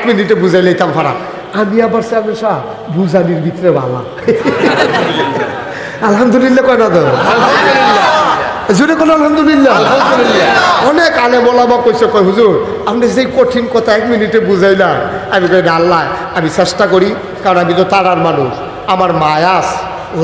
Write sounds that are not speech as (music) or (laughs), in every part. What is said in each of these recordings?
এক মিনিটে বুঝাই লইতাম ফারা আমি আবার সামনে শাহ বুঝানির ভিতরে ভালা (laughs) আলহামদুলিল্লাহ কয় না তো? জুড়ে কোন আলহামদুলিল্লাহ। অনেক আলে মোলামা কইছে কয় হুজুর আপনি সেই কঠিন কথা এক মিনিটে বুঝাইলা আমি কই না, আল্লাহ আমি চেষ্টা করি কারণ আমি তো তারার মানুষ। আমার Maya's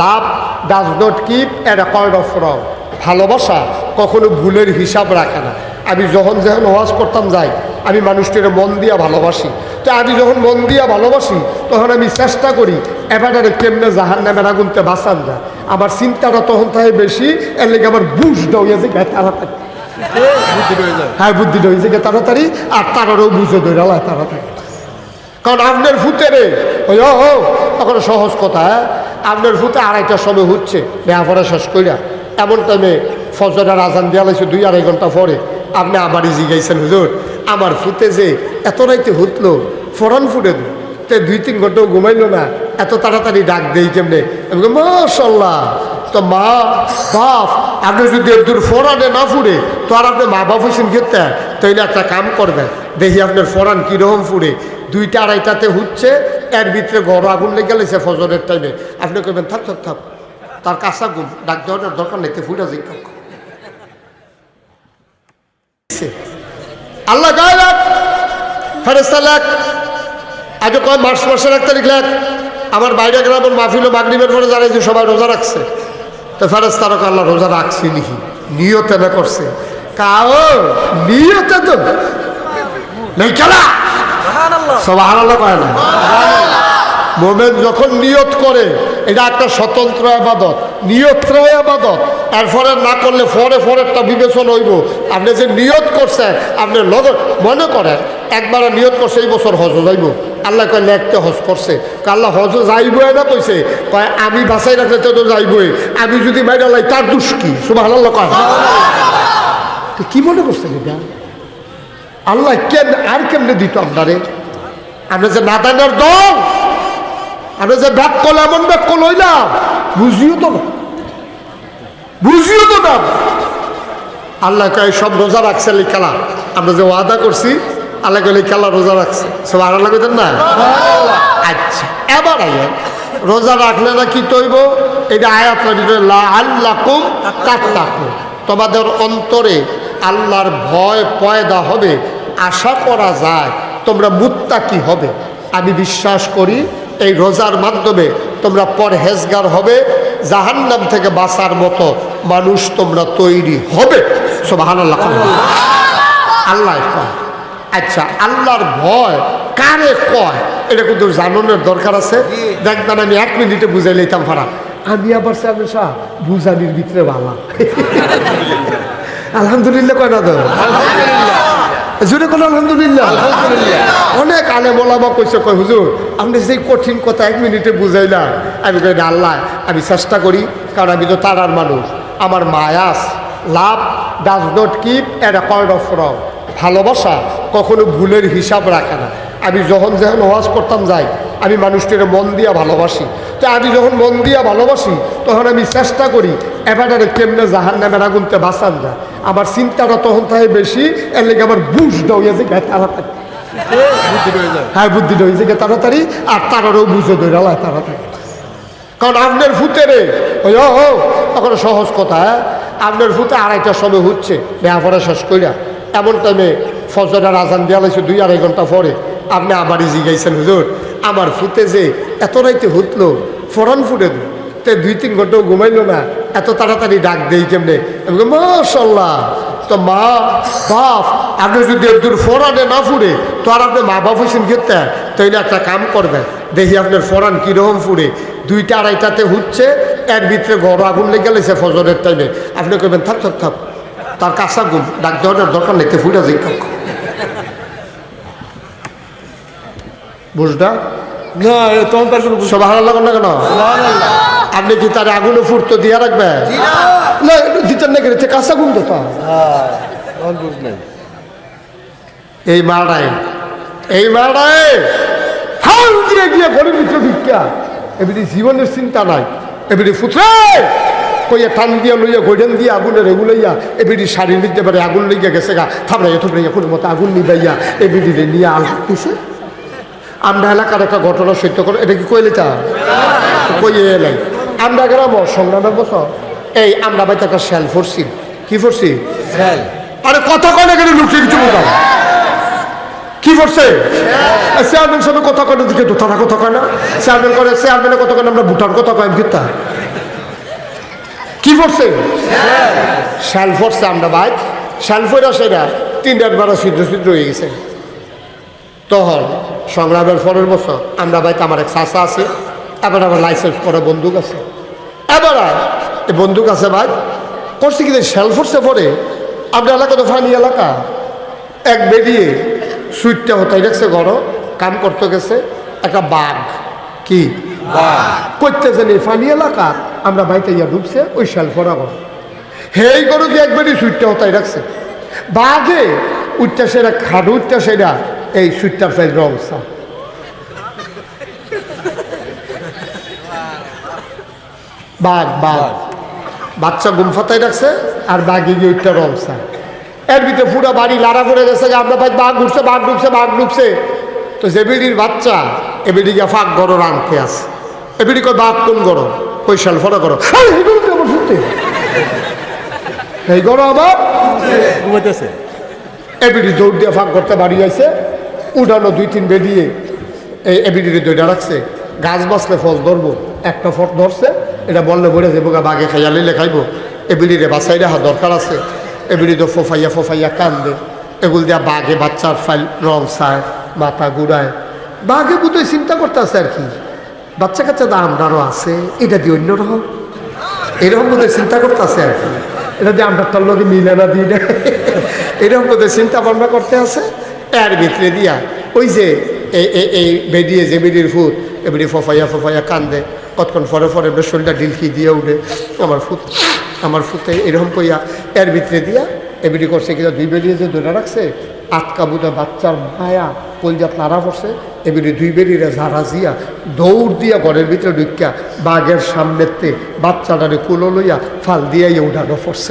love does not keep a record of wrong ভালোবাসা কখনো ভুলের হিসাব রাখে না। আমি যখন যখন ওয়াজ করতাম যাই, আমি মানুষটির মন দিয়া ভালোবাসি। তো আমি যখন মন দিয়া ভালোবাসি, তখন আমি চেষ্টা করি এবারে কেমনে জাহান নামের আগুনতে বাঁচান যায়। আমার চিন্তাটা তখন থাকে বেশি, এর লেগে আমার বুঝ দৌড়ে যে তাড়াতাড়ি। হ্যাঁ বুদ্ধি হয়েছে গে তাড়াতাড়ি, আর তারারও বুঝে ধরে তাড়াতাড়ি। কারণ আপনার ফুতে রে। ওই ও তখন সহজ কথা হ্যাঁ? আপনার ফুতে আড়াইটার সময় হচ্ছে বেহাপড়া শেষ কইরা। এমন টাইমে ফজরের আজান দেওয়া লাগছে দুই আড়াই ঘণ্টা পরে। আপনি আমারই জিগাইছেন হুজুর। আমার ফুতে যে এত রাইতে হুতলো ফরান ফুটে তে দুই তিন ঘন্টাও ঘুমাইলো না এত তাড়াতাড়ি ডাক দেই কেমনে? বলি, তো মা বাপ আপনি যদি দূর ফোরানে না ফুড়ে তো আর আপনি মা বাপ হয়েছেন খেতে তাইলে একটা কাম করবেন দেখি আপনার ফোরান কীরকম ফুড়ে। দুইটা আড়াইটাতে হচ্ছে এর ভিতরে ঘর আগুন লেগে গেলেছে ফজরের টাইমে আপনি কইবেন থাক থাক থাক তার কাঁচা গুণ ডাক দেওয়ার দরকার নেই ফুটা জিজ্ঞা আল্লাহ গায়ে রাখ ফেরেস্তা লেখ আজ কয় মার্চ মাসের এক তারিখ লেখ আমার বাইরে গ্রামের মাহফিল মাগরিবের পরে জানাইছে সবাই রোজা রাখছে। তো ফেরেস্তারক আল্লাহ রোজা রাখছি লিখি নিয়তে না করছে। কাও নিয়তে তো। নেই খেলা। সব আল্লাহ কয় না। মোমেন যখন নিয়ত করে, এটা একটা স্বতন্ত্র আবাদত। নিয়ত্র আবাদত। এরপরে না করলে ফরে ফরেরটা বিবেচনা হইব। আপনি যে নিয়ত করছেন, আপনি লগ মনে করেন, একবার নিয়ত করছে, এই বছর হজ যাইব। আল্লাহ কয় লেখতে হজ করছে। কয়, আল্লাহ, হজ যাইব না কইছে। কয়, আমি বাসাই রাখলে তো যাইবই। আমি যদি মাইরা লাই, তার দুষ কি? সুবাহ আল্লাহ কয় কি মনে করছেন এটা? আল্লাহ কেন আর কেমনে দিত আপনারে? আমরা যে নাদানের দল আমরা যে ব্যাক করলে এমন ব্যাক করল হইলাম। বুঝিও তো না। বুঝিও তো না। আল্লাহ কয়, সব রোজা রাখছে এই খেলা। আমরা যে ওয়াদা করছি, আল্লাহ কয় খেলা রোজা রাখছে। সব আর আল্লাহ কইতেন না? আচ্ছা এবার আগে রোজা রাখলে না কি তৈব? এটা আয়াত আল্লাহ কুম তাকুম তোমাদের অন্তরে আল্লাহর ভয় পয়দা হবে, আশা করা যায়, তোমরা মুত্তা কি হবে। আমি বিশ্বাস করি এই রোজার মাধ্যমে তোমরা পরহেজগার হবে জাহান্নাম থেকে বাঁচার মতো মানুষ তোমরা তৈরি হবে। সোবাহান আল্লাহ আল্লাহ কয়। আচ্ছা আল্লাহর ভয় কারে কয়? এটা কিন্তু জানানোর দরকার আছে। দেখবেন আমি এক মিনিটে বুঝাই লইতাম ফারা আমি আবার শাহ বুঝানির ভিতরে ভালা আলহামদুলিল্লাহ কয় না তো? জুড়ে কোন আলহামদুলিল্লাহ। অনেক আলে মোলামা কইছে কয় হুজুর আপনি সেই কঠিন কথা এক মিনিটে বুঝাইলা আমি কই না আল্লাহ আমি চেষ্টা করি কারণ আমি তো তারার মানুষ। আমার Maya's love does not keep a record of wrong ভালোবাসা কখনো ভুলের হিসাব রাখে না। আমি যখন যখন ওয়াজ করতাম যাই আমি মানুষটির মন দিয়া ভালোবাসি। তো আমি যখন মন দিয়া ভালোবাসি তখন আমি চেষ্টা করি এবারে কেমনে জাহান নামের আগুনতে বাঁচান যায়। আমার চিন্তাটা তখন থাকে বেশি এর লেগে আমার বুঝ দৌড়ে যে তাড়াতাড়ি। হ্যাঁ বুদ্ধি হয়েছে গে তাড়াতাড়ি আর তারারও বুঝে ধরে আল্লাহ তাড়াতাড়ি। কারণ আপনার ফুতে রে। ওই ও তখন সহজ কথা হ্যাঁ? আপনার ফুতে আড়াইটার সময় হচ্ছে বেহাপড়া শেষ কইরা। এমন টাইমে ফজরের আজান দেওয়া লাগছে দুই আড়াই ঘণ্টা পরে। আপনি আবারই জিগাইছেন হুজুর আমার ফুতে যে এত রাইতে হুতলো ফরান ফুটে তে দুই তিন ঘন্টাও ঘুমাইলো না। এত তাড়াতাড়ি ডাক দেই কেমনে? আমি তো মা বাপ আপনি যদি দূর ফোরানে না ফুড়ে তো আর আপনি মা বাপ হয়েছেন খেতে তাইলে একটা কাম করবেন দেখি আপনার ফোরান কীরকম ফুড়ে। দুইটা আড়াইটাতে হচ্ছে এর ভিতরে ঘর আগুন লেগে গেলেছে ফজরের টাইমে আপনি কইবেন থাক থাক থাক তার কাঁচা গুণ ডাক দেওয়ার দরকার নেই ফুটা জিজ্ঞা বুঝটা না তখন তার কোনো সব ভালো লাগুন না কেন? আপনি কি তার আগুনে ফুটতো দিয়ে রাখবে? না। একটু দিতেন না কেন কাঁচা গুণ তো। হ্যাঁ এই মারায় এই মারায় ফাল দিয়ে গিয়ে ঘরের ভিতরে ভিক্ষা। এবারে জীবনের চিন্তা নাই এবারে ফুটরে কইয়া টান দিয়া লইয়া গোডেন দিয়া আগুনের এগুলাইয়া এবারে শাড়ির মধ্যে এবারে আগুন লইয়া গেছে গা থামড়াইয়া থুবড়াইয়া কোনো মতো আগুন নিবাইয়া এবারে নিয়ে আল দিছে আমরা এলাকার একটা ঘটনা সত্য করে এটা কি কইলে তা? কইয়ে এলাই। আমরা গ্রাম সংগ্রামের বছর। এই আমরা ভাই তাকে শ্যাল ফরছি। কি ফরছি? আরে কথা কয় না কেন লুকিয়ে কিছু বলতাম কি করছে চেয়ারম্যান সাহেব কথা কয় না দিকে তো তারা কথা কয় না। চেয়ারম্যান করে চেয়ারম্যানের কথা কয় আমরা ভুটান কথা কয় কিতা? কি করছে শ্যাল ফরছে আমরা ভাই শ্যাল ফেরা সেটা তিনটার বারো ছিদ্র ছিদ্র হয়ে গেছে। তখন সংগ্রামের পরের বছর আমরা বাইতে আমার এক চাষা আছে। এবার আবার লাইসেন্স করা বন্দুক আছে। এবার এই বন্দুক আছে ভাই করছে কিন্তু ফোর্সে পরে আমরা এলাকা তো ফানি এলাকা। এক বেরিয়ে সুইটটা হতাই রাখছে ঘর কাম করতে গেছে একটা বাঘ। কি? করতে জানি ফানি এলাকা আমরা বাইতে ইয়া ঢুকছে ওই শ্যাল ফোরা ঘর হেই করো যে একবারই সুইটটা হতাই রাখছে বাঘে উঠতে সেটা খাড়ু উঠতে সেটা এই সুইটটার ফেল রং বাঘ বাঘ। বাচ্চা গুম ফাতাই রাখছে আর বাঘে গিয়ে উঠতে রং সা এর ভিতরে পুরো বাড়ি লাড়া পড়ে গেছে যে আমরা ভাই বাঘ ঢুকছে বাঘ ঢুকছে বাঘ ঢুকছে। তো যে বিড়ির বাচ্চা এ বিড়ি গিয়ে ফাঁক গড় রানতে আছে। এ বিড়ি কয় বাঘ কোন গড় ওই শাল ফটো করো এই গরু আমার আমার? ঘুমাইতেছে। এবিডি দৌড় দিয়ে ফাঁক করতে বাড়ি আইছে। উঠানো দুই তিন বেরিয়ে এই এবিডির দইটা রাখছে। গাছ বাঁচলে ফল ধরবো একটা ফট ধরছে। এটা বললে বলে যাব গা বাঘে খাইয়া লইলে খাইবো। এবিডিরে বাসাই রাখা দরকার আছে। এবিডি তো ফোফাইয়া ফোফাইয়া কান্দে। এগুলো দিয়া বাঘে বাচ্চার ফাইল রং চায়, মাথা গুড়ায় বাঘে বুধই চিন্তা করতে আছে আর কি। বাচ্চা কাচ্চা দাম আমরারও আছে, এটা দিয়ে অন্য রকম। এরকম বোধহয় চিন্তা করতেছে আর কি। এটা দিয়ে আমরা তোর মিলে না দিই না এরকম বোধহয় চিন্তা ভাবনা করতে আছে। এর ভিতরে দিয়া, ওই যে এই এই যে বেডির ফুট এবারে ফফাইয়া ফফাইয়া কান্দে। কতক্ষণ পরে পরে বেশ শরীরটা ডিলকি দিয়ে উঠে আমার ফুট আমার ফুটে এরকম কইয়া এর ভিতরে দিয়া এবিডি করছে কিনা দুই বেরিয়ে যে ধরে রাখছে, আটকা বুধা বাচ্চার মায়া, কলজাত নাড়া পড়ছে এবারে দুই বেরিয়ে ঝাড়া জিয়া দৌড় দিয়া ঘরের ভিতরে ঢুকিয়া বাঘের সামনেতে বাচ্চাটারে কুলো লইয়া ফাল দিয়া ইয়ে উঠানো পড়ছে।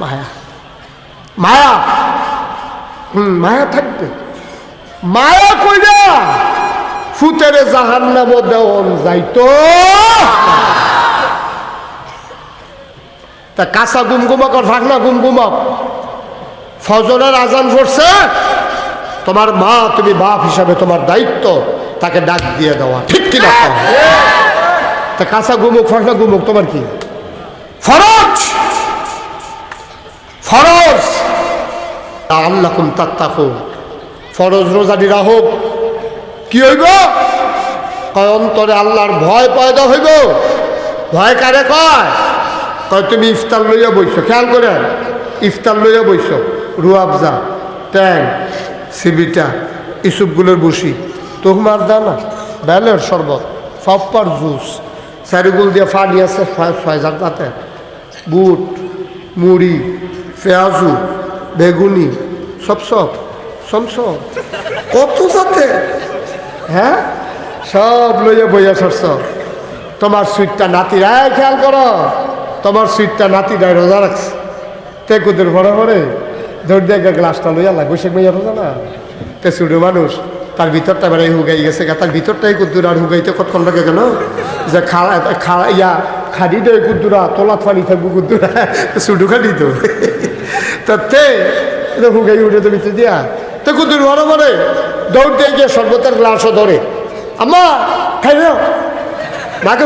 মায়া। মায়া। হুম, মায়া থাকবে। মায়া কইরা ফুতেরে জাহান্নাম দেওয়ন যাইতো। তা কাঁচা গুমগুমক আর ফাঁকনা গুমগুমক ফজরের আজান পড়ছে, তোমার মা, তুমি বাপ হিসাবে তোমার দায়িত্ব, তাকে ডাক দিয়ে দেওয়া। ঠিক কিনা? তা? কাঁচা গুমুক ফাঁকনা গুমুক, তোমার কি? ফরজ! ফরজ! আল্লাহ কুম ফরজ রোজাটি রাহক কি হইব? অন্তরে আল্লাহর ভয় পয়দা হইব। ভয় কারে কয়? কয়, তুমি ইফতার লইয়া বইছ, খেয়াল করে ইফতার লইয়া বইছ রুয়াবজা ট্যাং সিবিটা ইসুপগুলোর বসি তোহমার দানা বেলের শরবত, ফাপ্পার জুস চারিগুল দিয়ে ফাড়ি আছে ছয় হাজার তাতে, বুট, মুড়ি, পেঁয়াজু, বেগুনি, সব সব সব সব, কত যাতে হ্যাঁ? সব লইয়া বইয়া সরস তোমার সুইটটা নাতিরা খেয়াল করো। তোমার সুইটটা নাতিরাই রোজা রাখছে। তে কুদের ভরে ভরে দৌড় দিয়ে গ্লাসটা লইয়া লাগ বৈশাখ মাইয়া রোজা না। তে ছুড়ো মানুষ, তার ভিতরটা বেড়াই হুগাই গেছে তার ভিতরটাই কুদ্দুর আর হুগাইতে কতক্ষণ লাগে কেন যে খাড়া ইয়া খাড়ি দেয় কুদ্দুরা তোলা ফানি থাকব কুদ্দুরা ছুটু খাড়ি তো। তা হুগাই উঠে তো ভিতরে দিয়া। তো কুদ্দুর ভরে ভরে দৌড় দিয়ে গিয়ে সর্বতার গ্লাসও ধরে। আম্মা, খাই মাকে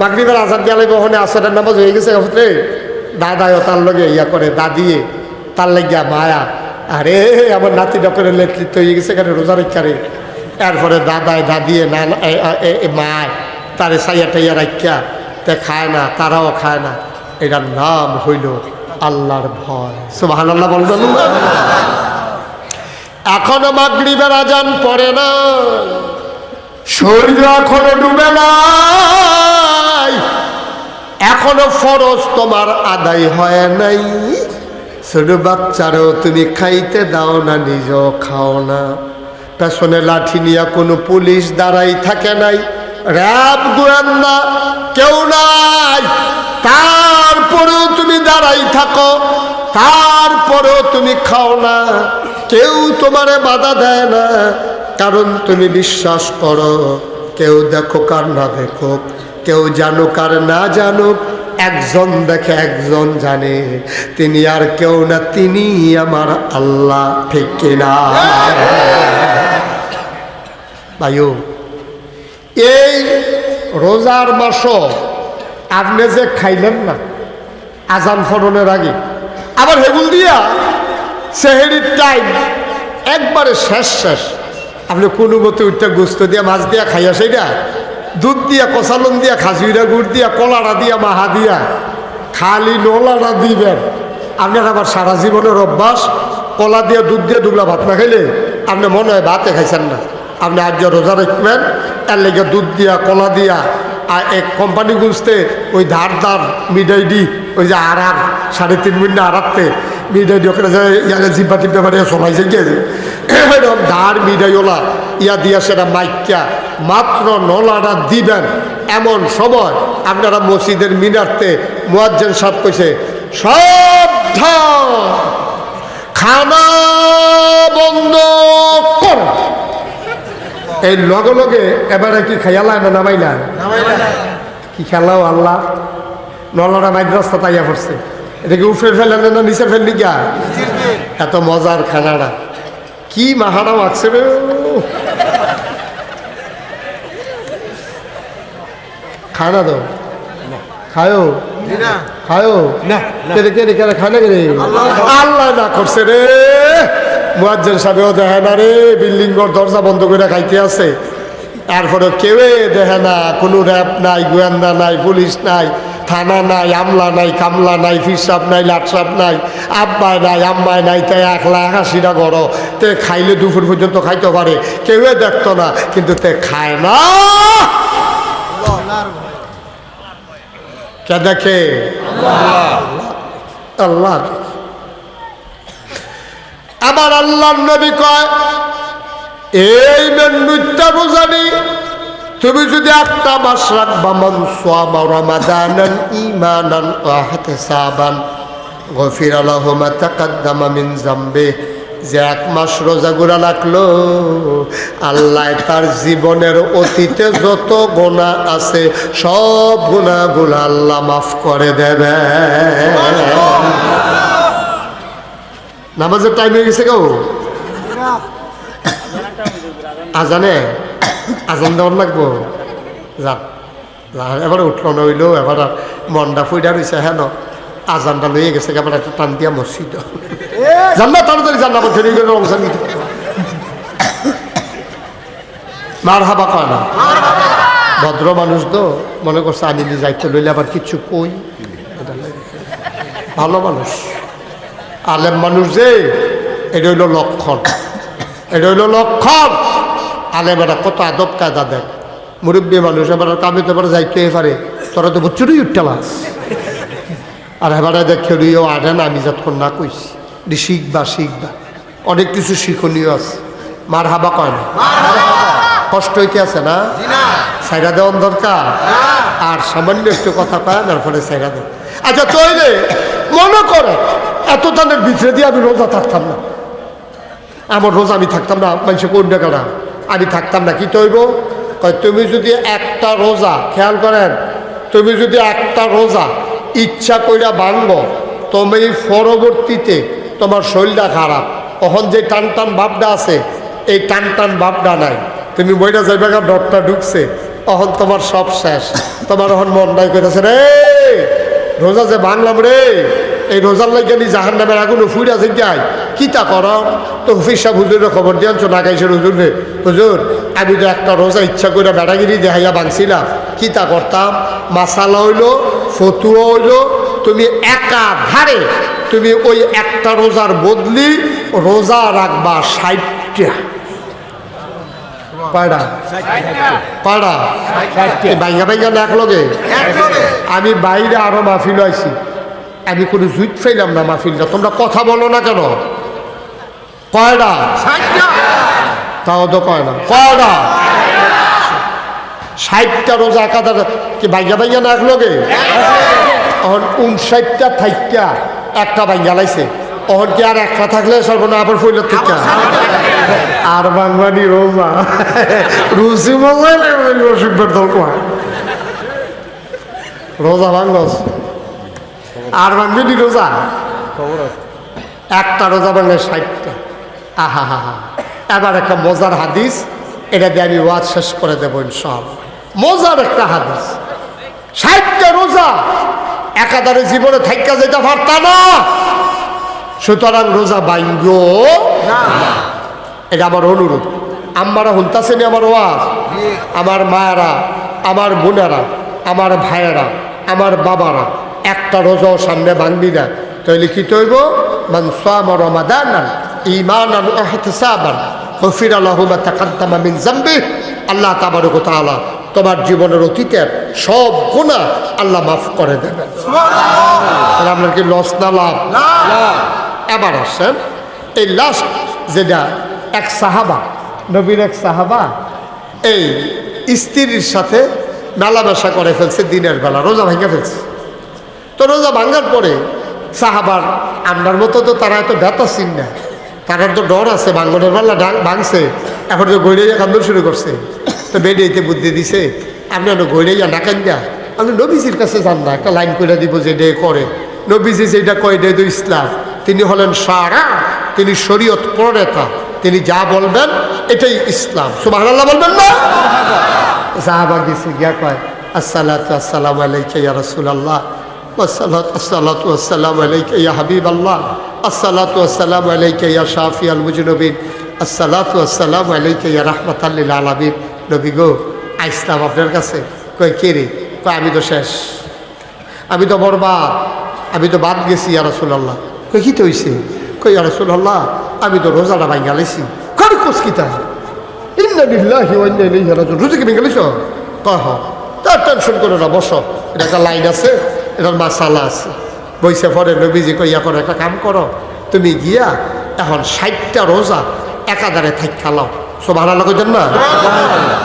মাগরিবের আজাদ গেলে ওখানে আসারের নামাজ হয়ে গেছে ফুটলে দাদাও তার লগে ইয়া করে দাদিয়ে তার লাগিয়া মায়া। আরে, আমার নাতি ডক্টরের নেতৃত্ব হয়ে গেছে এখানে রোজা রেখারে এরপরে দাদায়, দাদিয়ে না মায়, তারে সাইয়া টাইয়া রাখিয়া তে খায় না, তারাও খায় না। এটার নাম হইল আল্লাহর ভয়। সুবাহ আল্লাহ বলবেন এখনও মাগরিবের আজান পড়ে না। শরীর এখনও ডুবে নাই। এখনও ফরজ তোমার আদায় হয় নাই। ছোট বাচ্চারও তুমি খাইতে দাও না, নিজেও খাও না। পেছনে লাঠি নিয়ে কোনো পুলিশ দাঁড়াই থাকে নাই। র্যাব, গোয়েন্দা কেউ নাই। তারপরেও তুমি দাঁড়াই থাকো, তারপরেও তুমি খাও না। কেউ তোমারে বাধা দেয় না। কারণ তুমি বিশ্বাস করো, কেউ দেখো কার না দেখো, কেউ জানুক আর না জানুক, একজন দেখে একজন জানে। তিনি আর কেউ না, তিনি আমার আল্লাহ, ঠিক কিনা ভাইও, এই রোজার মাস আপনি যে খাইলেন না, আজান ফরনের আগে, আবার হেগুল দিয়া সেহেরির টাইম একবারে শেষ শেষ। আপনি কোনো মতে উঠতে গোস্ত দিয়া, মাছ দিয়া খাইয়া সেইটা দুধ দিয়া কষালন দিয়া খাজুইরা গুড় দিয়া কলাটা দিয়া, মাহা দিয়া, খালি নলাটা দিবেন। আপনার আবার সারা জীবনের অভ্যাস, কলা দিয়া, দুধ দিয়া দুগলা ভাত না খাইলে আপনি মনে হয় ভাতে খাইছেন না। আপনি আজ রোজা রাখবেন, এর লেগে দুধ দিয়া, কলা দিয়া আর এক কোম্পানি গুঁজতে ওই ধার ধার মিডাই দি ওই যে আর আর সাড়ে তিন মিনিট আড়াতে মিডাই দি ওখানে যায় ইয়ালে জিব্বা টিপা বাড়িয়ে চলাইছে গিয়েছে এরকম ধার মিডাইওলা ইয়া দিয়া সেটা মাইকা, মাত্র নলাটা দিবেন এমন সময় আপনারা মসজিদের মিনারতে মোয়াজ্জেন সাহেব কইছে, সাবধান, খানা বন্ধ কর। এই লগে লগে এবারে কি খাইয়ালা না নামাইলা? কি খেলাও আল্লাহ। নলরা মাইদ রাস্তা তাইয়া পড়ছে। এটা কি উপরে ফেলেন না নিচে ফেললি গা এত মজার খানাটা কি মাহারাও আছে রে। খানা দাও খায়ো খায়ো না, কেরে কেরে কেরে খায় না কেরে? আল্লাহ না করছে রে। মুয়াজ্জেন সাহেবও দেখে না রে বিল্ডিং ঘর দরজা বন্ধ করে খাইতে আছে। তারপরে কেউই দেখে না, কোনো র্যাব নাই, গোয়েন্দা নাই, পুলিশ নাই, থানা নাই, আমলা নাই, কামলা নাই ফিসাব নাই, লাটসাপ নাই, আব্বাই নাই আম্মায় নাই তাই একলা হাসিটা গড়। তে খাইলে দুপুর পর্যন্ত খাইতে পারে, কেউই দেখতো না, কিন্তু তে খায় না। কে দেখে? আল্লাহ। আবার আল্লাহ নবী কয়, এই মেনুটা রোজানি তুমি যদি একটা মাস রাখবা, মান সোয়ামা রমাদানান গফির আল্লাহ মা তাকাদ্দামা জাম্বে যে এক মাস রোজা গুড়া রাখল আল্লাহ তার জীবনের অতীতে যত গোনা আছে, সব গুণাগুলো আল্লাহ মাফ করে দেবে। নামাজের টাইম হয়ে গেছে কেউ আজানে আজান দেওয়ার লাগবো। যান যান, এবারে উঠল না হইলেও এবার মনটা ফুইডা রয়েছে হ্যাঁ ন আজানটা লইয়ে গেছে এবার একটা টান দিয়া মসজিদ। জান না তাড়াতাড়ি জান না আমার ফেরি গেলে অংশ নিতে মার হাবা কয় না? ভদ্র মানুষ তো মনে করছে আমি নিজে যাইতে লইলে আবার কিছু কই? ভালো মানুষ। আলেম মানুষ যে এটা হইল লক্ষণ। এটা হইল লক্ষণ। আলেম এটা কত আদব কায়দা দেখ মুরব্বী মানুষ এবার কামে তো এবার যাইতে পারে। তোরা তো বচ্চুরই উঠতেলাস আর এবারে দেখে রইও আরে না আমি যতক্ষণ না কইছি। দি শিখবা শিখবা। অনেক কিছু শিখনীয় আছে। মার হাবা কয় না? কষ্ট হইতে আছে না? সাইরা দেওয়ার দরকার? আর সামান্য একটু কথা কয় তারপরে সাইরা দেয়। আচ্ছা তৈলে মনে করে এত দানের ভিতরে দিয়ে আমি রোজা থাকতাম না। আমার রোজা আমি থাকতাম না, মানুষে কোন? টাকাটা আমি থাকতাম না, কি তৈব? তুমি যদি একটা রোজা, খেয়াল করেন, তুমি যদি একটা রোজা ইচ্ছা কইরা ভাঙব তুমি পরবর্তীতে তোমার শরীরটা খারাপ। তখন যে টান টান ভাবটা আছে, এই টান টান ভাবটা নাই। তুমি বইটা যাইবে ডরটা ঢুকছে। তখন তোমার সব শেষ। তোমার এখন মন নাই কইতেছে, রে, রোজা যে ভাঙলাম রে এই রোজার লাগে নি জাহান নামের আগুন ফুইরা আছে যাই কিতা কর? তো হুফিস সাহেব হুজুরের খবর দিয়ে আনছো না গাইছেন হুজুর রে হুজুর আমি তো একটা রোজা ইচ্ছা করে বেড়াগিরি দেখাইয়া ভাঙছিলাম কিতা করতাম? মাসালা হইল ফতুয়া হইল তুমি একা ধারে তুমি ওই একটা রোজার বদলি রোজা রাখবা ষাটটা। বাইঙ্গা বাইঙ্গা না একলগে। আমি বাইরে আরও মাহফিল আইছি। আমি কোনো জুইট ফাইলাম না মাহফিলটা। তোমরা কথা বলো না কেন? কয়টা তাও তো কয় না। কয়টা ষাটটা রোজা একাধার কি বাইঙ্গা বাইঙ্গা না একলগে? এখন উনষাটটা থাইকা একটা বাইঙ্গা লাইছে। ওহন কি আর একটা থাকলে সর্বনা আবার ফইল থেকে আর বাংলানি রোজা। রুচি লাগবে রসিকবার দল কয় রোজা ভাঙ্গস। আর ভাঙবি রোজা? একটা রোজা ভাঙে ষাটটা। আহা হা হা এবার একটা মজার হাদিস এটা দিয়ে আমি ওয়াজ শেষ করে দেবো ইনশাআল্লাহ। মজার একটা হাদিস। ষাটটা রোজা একাধারে জীবনে থাইকা যেতে পারতা না। সুতরাং রোজা বাইঙ্গ এটা আমার অনুরোধ। আম্মারা শুনতাছেনি আমার ওয়াজ? আমার মায়েরা আমার বোনেরা আমার ভাইয়েরা আমার বাবারা একটা রোজাও সামনে ভাঙবি না। তাইলে কি তৈব মান সামা রমাদানান ঈমানান ওয়া ইহতিসাবান গফিরা লাহু মা তাকাদ্দামা মিন যামবি আল্লাহ তাবারক তাআলা তোমার জীবনের অতীতের সব গুনাহ আল্লাহ মাফ করে দেবেন। তাহলে আপনার কি লস না লাভ? এবার আসেন এই লাস্ট যেটা এক সাহাবা নবীর এক সাহাবা এই স্ত্রীর সাথে মেলামেশা করে ফেলছে দিনের বেলা রোজা ভেঙে ফেলছে। তো রোজা ভাঙার পরে সাহাবার আপনার মতো তো তারা এত ব্যথা চিন না। তারার তো ডর আছে ভাঙ্গনের বেলা ডাং ভাঙছে, এখন তো গৈরাইয়া কান্দন শুরু করছে। তো বেরিয়েতে বুদ্ধি দিছে, আপনি অন্য গৈরাইয়া না কান্দা আপনি নবীজির কাছে যান না, একটা লাইন করে দিব যে ডে করে। নবীজি যেটা কয় ডে তো ইসলাম। তিনি হলেন সারা, তিনি শরীয়ত প্রণেতা, তিনি যা বলবেন এটাই ইসলাম। সুবাহ বলবেন না? সাহাবা গেছে, গিয়া কয়, আসসালাতু আসসালামু আলাইকা ইয়া রাসূলুল্লাহ। আসসালাম আলাইকা ইয়া হাবিব আল্লাহ আসসালাতু আসসালাম আলাইকা ইয়া শাফি আল মুজনবিন। আসসালাতু আসসালাম আলাইকা ইয়া রাহমাত আল্লিল আলামিন। নবী গো, আইসলাম আপনার কাছে। কই কে রে? কয়, আমি তো শেষ। আমি তো বরবাদ। আমি তো বাদ গেছি, ইয়া রাসূলুল্লাহ। কই কি তো হইছে? কই ইয়া রাসূলুল্লাহ, আমি তো রোজাটা ভাঙা গেলেছি কার কোসকিতা ইন্না ইন্না ইলাইহি রাজিউন। রোজা কি ভেঙে লাইছো? কহ তার টেনশন করে না, বসো। এটা একটা লাইন আছে। এটার মাসালা আছে বইসে পরে নবীজি কইয়া করো একটা কাম করো তুমি গিয়া এখন ষাটটা রোজা একাধারে থাক খালাও সব ভালো কইতেন না?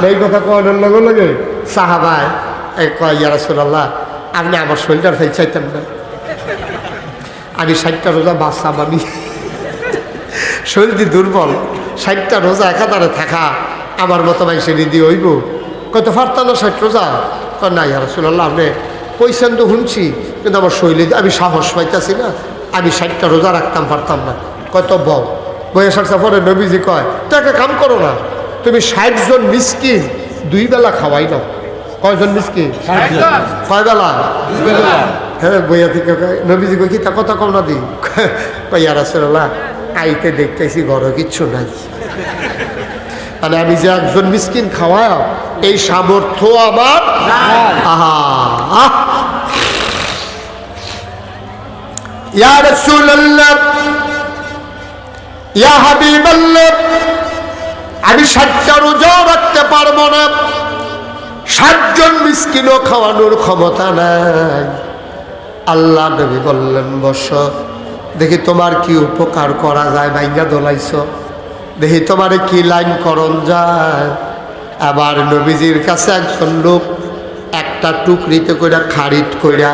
এই কথা কয়নের লগে লগে সাহাবায় কয় ইয়া রাসূলুল্লাহ আপনি আমার শরীরটার ফাই চাইতেন না। আমি ষাটটা রোজা বাঁচতাম আমি। শরীর দি দুর্বল ষাটটা রোজা একাধারে থাকা আমার মতো মানুষের হৃদি হইব। কত ফারতাম না ষাট রোজা? কয় না ইয়া রাসূলুল্লাহ আপনি পয়সান তো শুনছি কিন্তু আমার শৈলী আমি সাহস পাইতাছি না। আমি ষাটটা রোজা রাখতাম পারতাম না। কত বউ। বয়স আসা পরে নবীজি কয় তো একটা কাম করো না তুমি ষাট জন দুই বেলা খাওয়াই নাও। কয়জন মিসকিন? কয় বেলা। হ্যাঁ বইয়া থেকে নবীজি কই কি তা কথা কম না দি? কইয়া রাসূলুল্লাহ আইতে দেখতেছি ঘরে কিচ্ছু নাই। মানে আমি যে একজন মিসকিন খাওয়ায় এই সামর্থ্য আমার আহা আহ। ইয়া রাসূলুল্লাহ ইয়া হাবিবাল্লাহ আমি ষাটটা রোজাও রাখতে পারব না। ষাটজন মিসকিনও খাওয়ানোর ক্ষমতা নাই। আল্লাহ নবী বললেন বস দেখি তোমার কি উপকার করা যায় বাইঙ্গা দোলাইছ। দেখি তোমার কি লাইন করণ যায়। আবার নবীজির কাছে একজন লোক একটা টুকরিতে কইরা খারিদ কইরা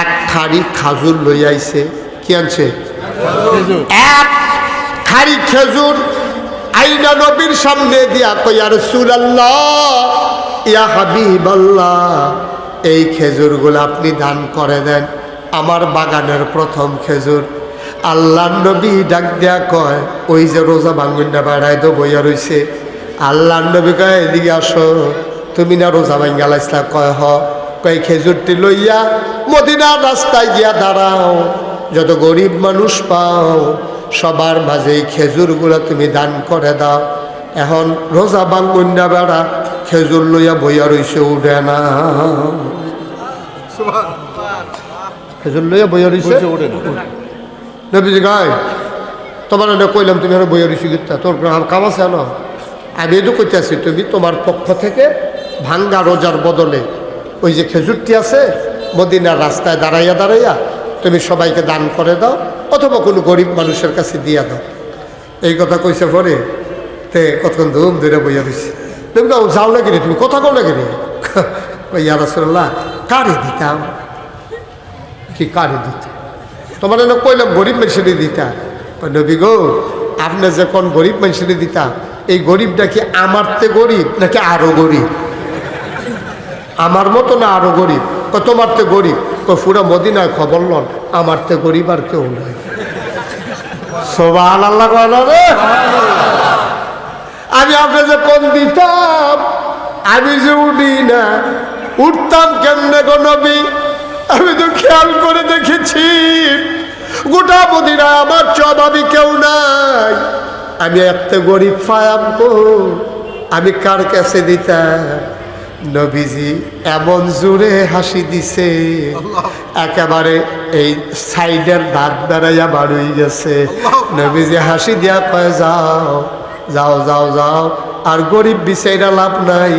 এক খাড়ি খাজুর লই আইছে। কি আনছে? এক খাড়ি খেজুর আইনা নবীর সামনে দিয়া কইয়া, রাসূলুল্লাহ, ইয়া হাবিবাল্লাহ, এই খেজুরগুলো আপনি দান করে দেন। আমার বাগানের প্রথম খেজুর। আল্লাহ নবী ডাক দেয়া কয়, ওই যে রোজা ভাঙ্গুন্ডা বেড়ায় তো বইয়া রইছে। আল্লাহ নবী কয় এদিকে আসো। তুমি না রোজা ভাঙ্গা লাইসলা কয় হ। কয় খেজুরটি লইয়া মদিনার রাস্তায় গিয়া দাঁড়াও। যত গরিব মানুষ পাও সবার মাঝে এই খেজুরগুলো তুমি দান করে দাও। এখন রোজা বাঙ্গুন্ডা বেড়া খেজুর লইয়া বইয়া রইছে উঠে না। খেজুর লইয়া বইয়া রইছে? ওঠে না। নবীজি গায় তোমার কইলাম তুমি আর বইয়া রইছি তোর কাম আছে না আমি আছি, তুমি তোমার পক্ষ থেকে ভাঙ্গা রোজার বদলে ওই যে খেজুরটি আছে, মদিনার রাস্তায় দাঁড়াইয়া দাঁড়াইয়া তুমি সবাইকে দান করে দাও, অথবা কোনো গরিব মানুষের কাছে দিয়া দাও। এই কথা কইছে পরে, তে কতক্ষণ ধুম ধরে বইয়া রইছে। তুমি কাউ যাও না তুমি কথা কও না কিনে? ওই ইয়ারসল্লাহ কারে দিতাম? কি কারে দিতে? তোমার কইলাম গরিব মানুষের দিতা। নবী গো, আপনি যে কোন গরিব মানুষের দিতা এই গরিবটা কি আমার তে গরিব নাকি আরও গরিব? আমার মতো না আরও গরিব? কো, তোমার তে গরিব? কো মদিনায় খবর লন, আমার তে গরিব আর কেউ নাই। সোবান আল্লাহ রে? আমি আপনি যে কোন দিতাম, আমি যে উঠি না, উঠতাম কেমনে নবী? আমি তো খেয়াল করে দেখেছি, গোটা মদিনা আমার চবাবি কেউ নাই। আমি এত গরিব ফায়াম আমি কার কাছে দিতাম? নবীজি এমন জোরে হাসি দিছে একেবারে এই সাইডের দাঁত বেড়াইয়া বাড়ুই গেছে। নবীজি হাসি দিয়া কয় যাও যাও যাও যাও আর গরিব বিচাইরা লাভ নাই।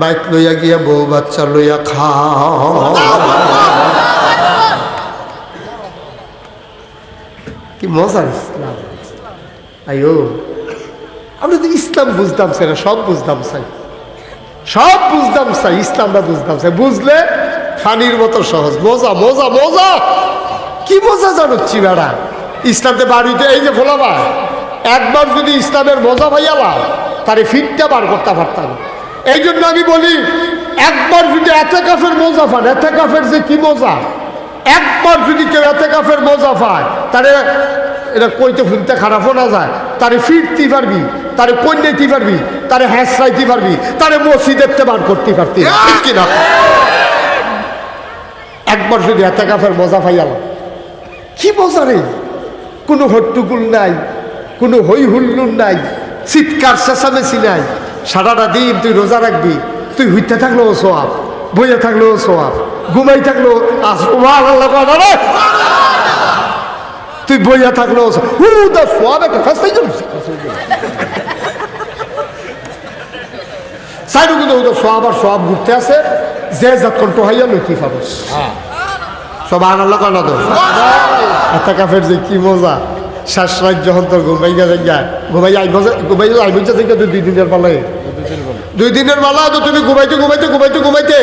বাইক লইয়া গিয়া বউ বাচ্চা লইয়া খাও। কি মজার ইসলাম। আইও আমরা তো ইসলাম বুঝতাম চাই না সব বুঝতাম চাই সব বুঝতাম চাই ইসলামটা বুঝতাম চাই বুঝলে ফানির মতো সহজ। মজা মজা মজা কি মজা জানুচ্ছি বেড়া ইসলামতে বাড়িতে এই যে ফোলাবা একবার যদি ইসলামের মজা ভাইয়ালা তারে ফিটটা বার করতে পারতাম। এই জন্য আমি বলি, একবার যদি এতে কাফের মজা পান এতে কাফের যে কি মজা একবার যদি কেউ এতে কাফের মজা পায়, তারে এটা কইতে ফুলতে খারাপও না যায়। তারে ফিরতে পারবি তারে কন্যাইতে পারবি তারে হ্যাঁসরাইতে পারবি তারে মসজিদেরতে বার করতে পারতি কিনা? একবার যদি এতে কাফের মজা পাইয়াল কি মজা রে? কোনো হট্টুকুল নাই কোনো হই হুল্লুর নাই চিৎকার চেঁচামেচি নাই। সারাটা দিন তুই রোজা রাখবি তুই হইতে থাকলেও সোয়াব বইয়া থাকলেও সোয়াব ঘুমাই থাকলেও আসমান আল্লাহ না। তুই বইয়া থাকলেও হু দা ঘুরতে আছে যে যতক্ষণ টোহাইয়া লইতে পারো সব যে কি মজা। আই দুই দুই দিনের তো তুমি ঘুমাইতে ঘুমাইতে ঘুমাইতে ঘুমাইতে।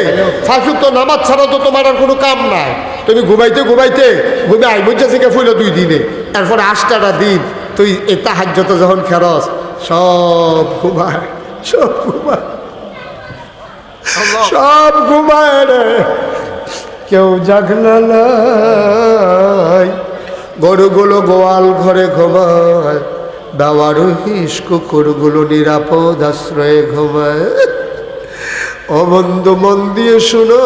ফাঁসুক তো নামাজ ছাড়া তো তোমার আর কোনো কাম নাই। তুমি ঘুমাইতে ঘুমাইতে ঘুমে মজা থেকে ফুইল দুই দিনে। এরপরে আটটাটা দিন তুই এ তাহাজ্যত যখন খেরস সব ঘুমায় সব ঘুমায়। সব ঘুমায় রে। কেউ জাগলা নাই। গরুগুলো গোয়াল ঘরে ঘুমায়। দাওয়ার হিস কুকুরগুলো নিরাপদ আশ্রয়ে ঘুমায়। ও বন্ধু মন দিয়ে শুনো।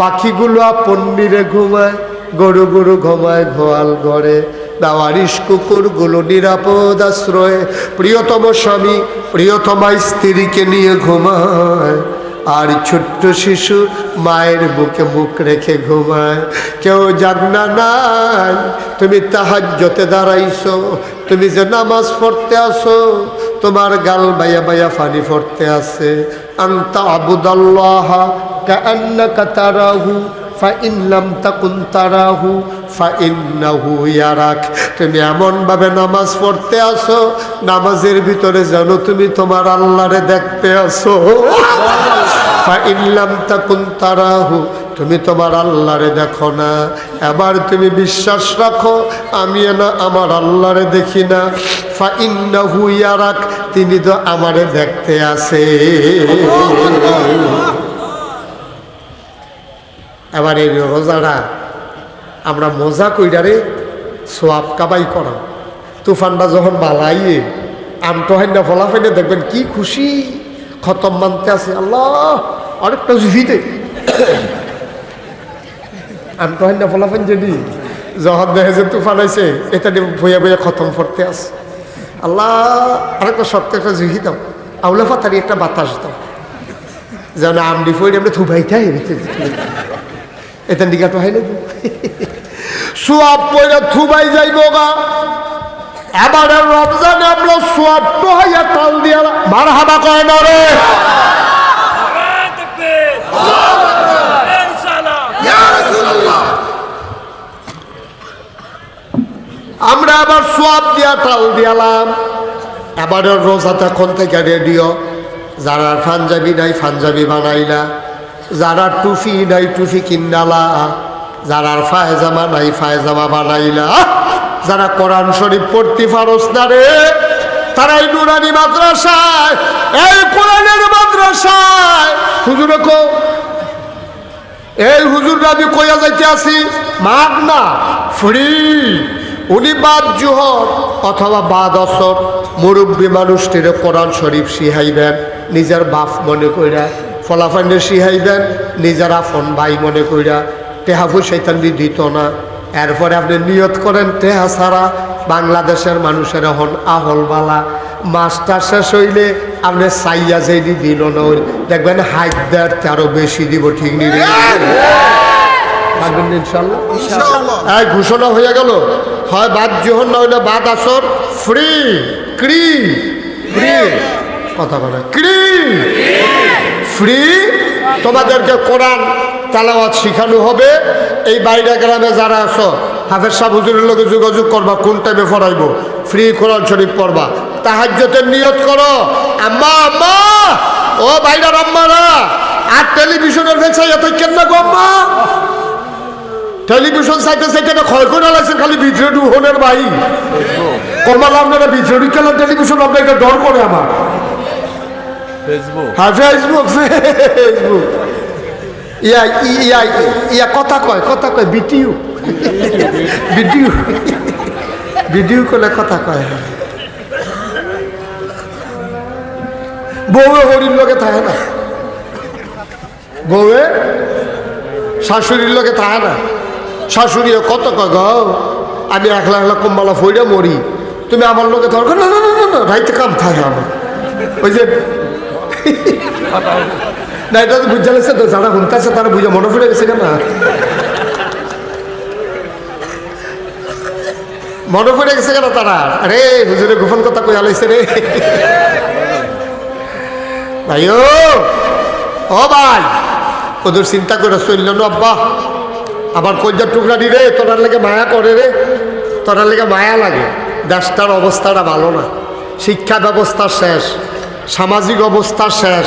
পাখিগুলো আপন নিরে ঘুমায়, গরু গরু ঘুমায় গোয়াল ঘরে। দাওয়ারিস কুকুরগুলো নিরাপদ আশ্রয়ে। প্রিয়তম স্বামী, প্রিয়তমা স্ত্রীকে নিয়ে ঘুমায়। আর ছোট্ট শিশু মায়ের বুকে মুখ রেখে ঘুমায়। কেউ জাগনা নাই, তুমি তাহাজ্যতে দাঁড়াইছো, তুমি যে নামাজ পড়তে আসো, তোমার গাল বাইয়া বাইয়া ফানি পড়তে আছে। আন্তা আবুদাল্লাহ কান্নাকা তারাহু ফাইন লাম তাকুন তারাহু ফাইন্নাহু ইয়ারাক তুমি এমনভাবে নামাজ পড়তে আসো নামাজের ভিতরে যেন তুমি তোমার আল্লাহরে দেখতে আসো। ফাইল্লাম তাকুন তারাহু তুমি তোমার আল্লাহরে দেখো না। এবার তুমি বিশ্বাস রাখো আমি না, আমার আল্লাহরে দেখি না। তিনি তো আমারে দেখতে আসে এবার এই রোজাটা আমরা মজা কইরারে সোয়াব কাবাই করা তুফানটা যখন বালাইয়ে আমটোহাইনা ফলাফাইনে দেখবেন কি খুশি। খতম মানতে আছে, আল্লাহ, আরেকটা জুফিতে আমটোহাইনা ফলাফাইন যদি যখন দেহে যে তুফান আছে এটা নিয়ে বইয়া বইয়া খতম করতে আছে আল্লাহ আরেকটা সপ্তাহ একটা জুহি দাও। আউলা ফাতারি একটা বাতাস দাও। যেন আমডি ফইরে আমরা থুবাইতাই এটা দিকে তো? না সোয়াব থুবাই যাইব গা। এবারে রমজানে আমরা সোয়াব তো হইয়া তাল দিয়া মার হাবা কয় না আমরা আবার সোয়াব দিয়া তাল দিয়ালাম। এবারে রোজা তখন থেকে রেডিও। যারা পাঞ্জাবি নাই, পাঞ্জাবি বানাইলা। যারা টুফি নাই, টুফি কিনালা যারা ফায়জামা নাই ফায়জামা বানাইলা। যারা কোরআন শরীফ পড়তে পারস না রে, তারাই নুরানি মাদ্রাসায়। এই কোরআনের মাদ্রাসায়। হুজুরে এই হুজুর আমি কইয়া যাইতে আসি মাগ না ফ্রি। উনি বাদ জুহর অথবা বাদ অসর। মুরব্বী মানুষটির কোরআন শরীফ শিহাইবেন, নিজের বাপ মনে কইরা ফলাফান্ডে শিহাইবেন, নিজের আফন ভাই মনে কইরা টেহাফু শৈতান দিত না। এরপরে আপনি নিয়ত করেন টেহা ছাড়া বাংলাদেশের মানুষের হন আহলবালা। মাস্টার শেষ হইলে আপনি সাইয়া যেদি দিল নই দেখবেন হাইট দেড় তেরো বেশি দিব, ঠিক নিবে? থাকবেন ইনশাল্লাহ এই ঘোষণা হয়ে গেল। হয় বাদ জোহর না হইলে বাদ আসর। ফ্রি ক্রি। ফ্রি কথা বলে। ক্রি। ফ্রি। তোমাদেরকে কোরআন তালাওয়াত শিখানো হবে। এই বাইরে গ্রামে যারা আছো হাফেজ সাহ হুজুরের লোকে যোগাযোগ করবা কোন টাইমে পড়াইবো? ফ্রি কোরআন শরীফ পড়বা। তাহাজ্যতের নিয়ত করো। আম্মা আম্মা! ও বাইরার আম্মারা! আর টেলিভিশনের ভেছে এত কেন না গো আম্মা? টেলিভিশন সাইতে সাইতে না ক্ষয় করে লাগছে? খালি ভিতরে ডুহনের ভাই কমাল আপনারা ভিতরে ঢুকালেন টেলিভিশন আপনাকে ডর করে আমার। ফেসবুক হ্যাঁ ফেসবুক ফেসবুক ইয়া ইয়া ইয়া কথা কয় কথা কয় বিটিউ। ভিডিও ভিডিও করলে কথা কয়। হ্যাঁ। বউয়ে হরির লোকে থাকে না। বউয়ে শাশুড়ির লোকে থাকে না। শাশুড়ি কত কয়, গো, আমি একলা একলা কম্বালা ফইরা মরি। তুমি আমার লোকে ধর না না না না রাইতে কাম থাকে আমার। ওই যে না এটা তো বুঝা লাগছে তো, যারা শুনতেছে তারা বুঝে মনে পড়ে গেছে কেন? মনে পড়ে গেছে কেন তারা? আরে, হুজুরে গোপন কথা কই আলাইছে রে। ভাই ও ও ভাই ওদের চিন্তা করে চলল না, আব্বা। আবার কজ্জার টুকরা রে, তোরার লেগে মায়া করে রে। তোরার লেগে মায়া লাগে। দেশটার অবস্থাটা ভালো না। শিক্ষা ব্যবস্থা শেষ, সামাজিক অবস্থা শেষ,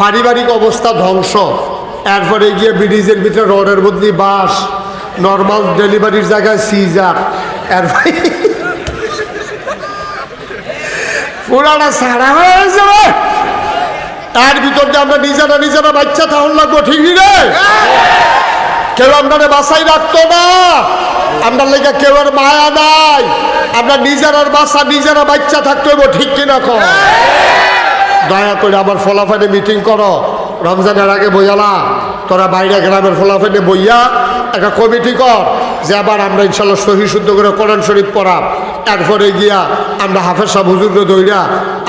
পারিবারিক অবস্থা ধ্বংস। এরপরে গিয়ে ব্রিজের ভিতরে রডের বদলি বাস নর্মাল ডেলিভারির জায়গায় সিজার। এরপরে পুরাটা সারা হয়ে যাবে তার ভিতর দিয়ে আমরা নিজেরা নিজেরা বাচ্চা তাহলে লাগবো, ঠিক রে? কেউ আপনারা বাসাই রাখতো না। আপনার লেগে কেউ আর মায়া নাই। আমরা নিজেরার বাসা নিজেরা বাচ্চা থাকতে হইব, ঠিক কিনা কর দয়া করে আমার ফলাফানে মিটিং করো। রমজানের আগে বইয়ালা, তোরা বাইরে গ্রামের ফলাফানে বইয়া একটা কমিটি কর, যে আবার আমরা ইনশাল্লাহ সহি শুদ্ধ করে কোরআন শরীফ পড়া এরপরে গিয়া আমরা হাফেজ সাহ হুজুরকে দইরা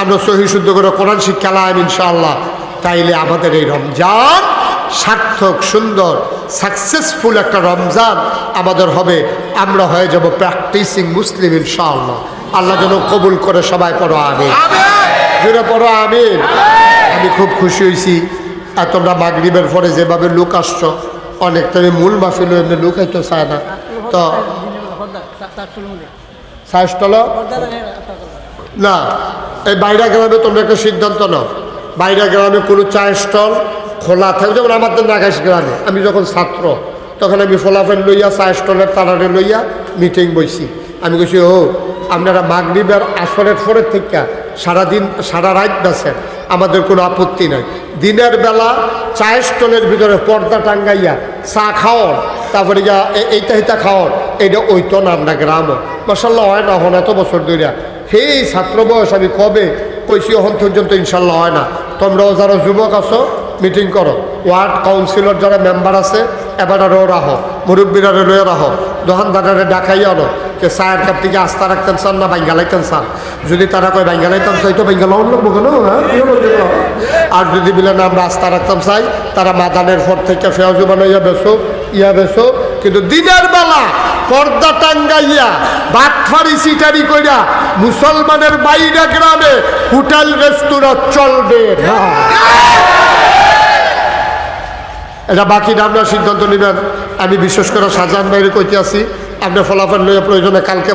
আমরা সহি শুদ্ধ করে কোরআন শিক্ষা লাইম ইনশাআল্লাহ। তাইলে আমাদের এই রমজান সার্থক সুন্দর সাকসেসফুল একটা রমজান আমাদের হবে। আমরা হয়ে যাব প্র্যাকটিসিং মুসলিম ইনশাআল্লাহ। আল্লাহ যেন কবুল করে সবাই পড়ো আমি জুড়ে পড়ো আমিন। আমি খুব খুশি হয়েছি আর তোমরা মাগরিবের পরে যেভাবে লোক আসছো অনেকটা আমি মূল মাহফিল এমনি লোক হয়তো চায় না। তো সাইজটল না। এই বাইরা গ্রামে তোমরা একটা সিদ্ধান্ত নাও। বাইরা গ্রামে কোনো চায়ের স্টল খোলা থাকে যেমন আমাদের নাগাইশ গ্রামে আমি যখন ছাত্র, তখন আমি ফলাফেল লইয়া চায়ের স্টলের তারারে লইয়া মিটিং বইছি। আমি কইছি ও আপনারা মাগরিবের আসরের পরের থেকে সারাদিন, সারা রাত বেছেন আমাদের কোনো আপত্তি নাই। দিনের বেলা চায়ের স্টলের ভিতরে পর্দা টাঙ্গাইয়া চা খাওয়ার তারপরে গিয়া এইটা এইটা খাওয়ার এইটা ওইতো না, আমরা গ্রামও। মাসাল্লাহ হয় না, হন, এত বছর ধরিয়া সেই ছাত্র বয়স, আমি কবে? কইছি হন পর্যন্ত ইনশাল্লাহ হয় না। তোমরাও যারা যুবক আছো মিটিং করো। ওয়ার্ড কাউন্সিলর যারা মেম্বার আছে, এবার আরও রাহো মুরব্বীরা লয়ে রাহো দোকানদারে ডাকাই আনো যে চায়ের কাপ থেকে আস্থা রাখতেন চান না বাইঙ্গালাইতেন চান যদি তারা কয় বাইঙ্গালাইতাম চাই তো বাইঙ্গালাও লাগবো কেন হ্যাঁ? আর যদি বলে না, আমরা আস্থা রাখতাম চাই, তারা মাদানের পর থেকে ফেয়াজু বানাইয়া বেসো, ইয়া বেসো। কিন্তু দিনের বেলা পর্দা টাঙ্গাইয়া, বাটফারি সিটারি কইরা মুসলমানের বাইরে গ্রামে হোটেল, রেস্তোরাঁ চলবে এটা বাকি আপনার সিদ্ধান্ত নেবেন। আমি বিশেষ করে সাজান বাইরে কইতে আছি আপনার ফলাফল লইয়া প্রয়োজনে কালকে